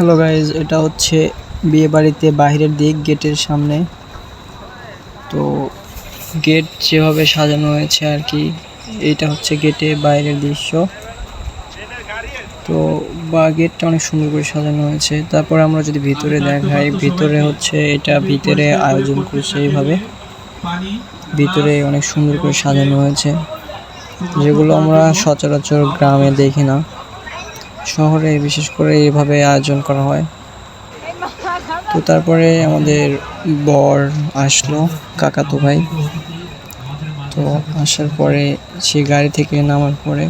Hello guys, এটা হচ্ছে বিয়ে বাড়িতে বাইরের দিক, গেটের সামনে। তো গেট যেভাবে সাজানো হয়েছে আর কি, এটা হচ্ছে গেটে বাইরের দৃশ্য। তো বা গেটটা অনেক সুন্দর করে সাজানো হয়েছে। তারপর আমরা যদি ভিতরে দেখাই, ভিতরে হচ্ছে এটা ভিতরে আয়োজন করছে এইভাবে। ভিতরে অনেক সুন্দর করে সাজানো হয়েছে, যেগুলো আমরা সচরাচর গ্রামে দেখি না। শহরে বিশেষ করে এইভাবে আয়োজন করা হয়। তো তারপরে আমাদের বর আসলো, কাকাতো ভাই। তো আসার পরে সে গাড়ি থেকে নামার পরে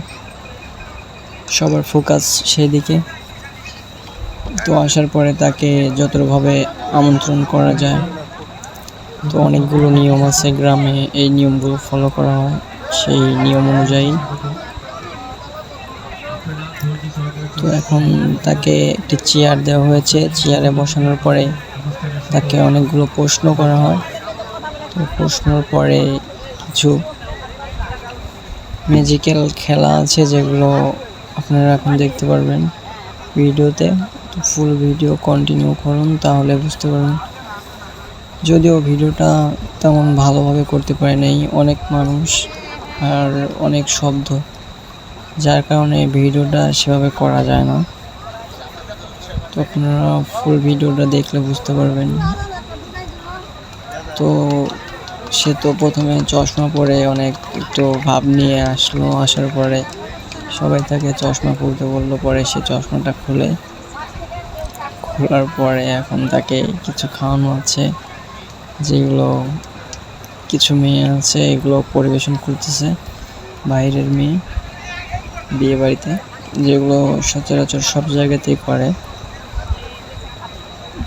সবার ফোকাস সেদিকে। তো আসার পরে তাকে যতভাবে আমন্ত্রণ করা যায়, তো অনেকগুলো নিয়ম আছে। গ্রামে এই নিয়মগুলো ফলো করা হয়, সেই নিয়ম অনুযায়ী তো এখন তাকে একটি চেয়ার দেওয়া হয়েছে। চেয়ারে বসানোর পরে তাকে অনেকগুলো প্রশ্ন করা হয়। তো প্রশ্নর পরে কিছু ম্যাজিক্যাল খেলা আছে যেগুলো আপনারা এখন দেখতে পারবেন ভিডিওতে। তো ফুল ভিডিও কন্টিনিউ করুন তাহলে বুঝতে পারবেন। যদিও ভিডিওটা তেমন ভালোভাবে করতে পারে নাই, অনেক মানুষ আর অনেক শব্দ। যার কারণে ভিডিওটা সেভাবে করা যায় না। তো আপনারা ফুল ভিডিওটা দেখলে বুঝতে পারবেন। তো সে তো প্রথমে চশমা পরে অনেক একটু ভাব নিয়ে আসলো, আসার পরে সবাই তাকে চশমা খুলতে বলল, পরে সে চশমাটা খুলে। খোলার পরে এখন তাকে কিছু খাওয়ানো আছে, যেগুলো কিছু মেয়ে আছে, এগুলো পরিবেশন করতেছে, বাইরের মেয়ে। বিয়ে বাড়িতে যেগুলো সচরাচর সব জায়গাতেই করে।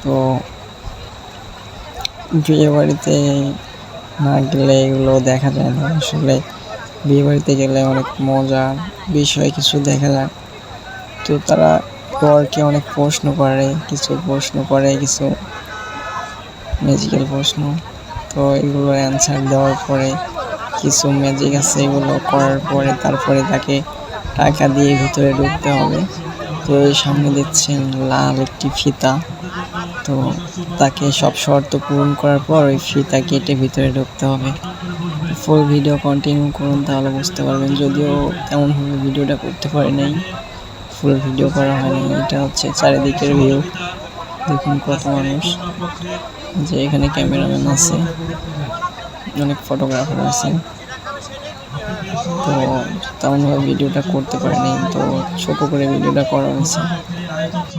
তো বিয়ে বাড়িতে না গেলে এগুলো দেখা যায় না। আসলে বিয়ে বাড়িতে গেলে অনেক মজা বিষয় কিছু দেখা যায়। তো তারা বরকে অনেক প্রশ্ন করে, কিছু প্রশ্ন করে, কিছু ম্যাজিক্যাল প্রশ্ন। তো এগুলোর অ্যান্সার দেওয়ার পরে কিছু ম্যাজিক আছে, এগুলো করার পরে তারপরে তাকে টাকা দিয়ে ভিতরে ঢুকতে হবে। তো এই সামনে দেখছেন লাল একটি ফিতা। তো তাকে সব শর্ত পূরণ করার পর ওই ফিতা কেটে ভিতরে ঢুকতে হবে। ফুল ভিডিও কন্টিনিউ করুন তাহলে বুঝতে পারবেন। যদিও তেমনভাবে ভিডিওটা করতে পারি নাই। ফুল ভিডিও করা হয়নি। এটা হচ্ছে চারিদিকের ভিউ দেখুন কত মানুষ। যে এখানে ক্যামেরাম্যান আছে। অনেক ফটোগ্রাফার আছে তো তেমনভাবে ভিডিওটা করতে পারিনি তো ছোট করে ভিডিওটা করা হয়েছে।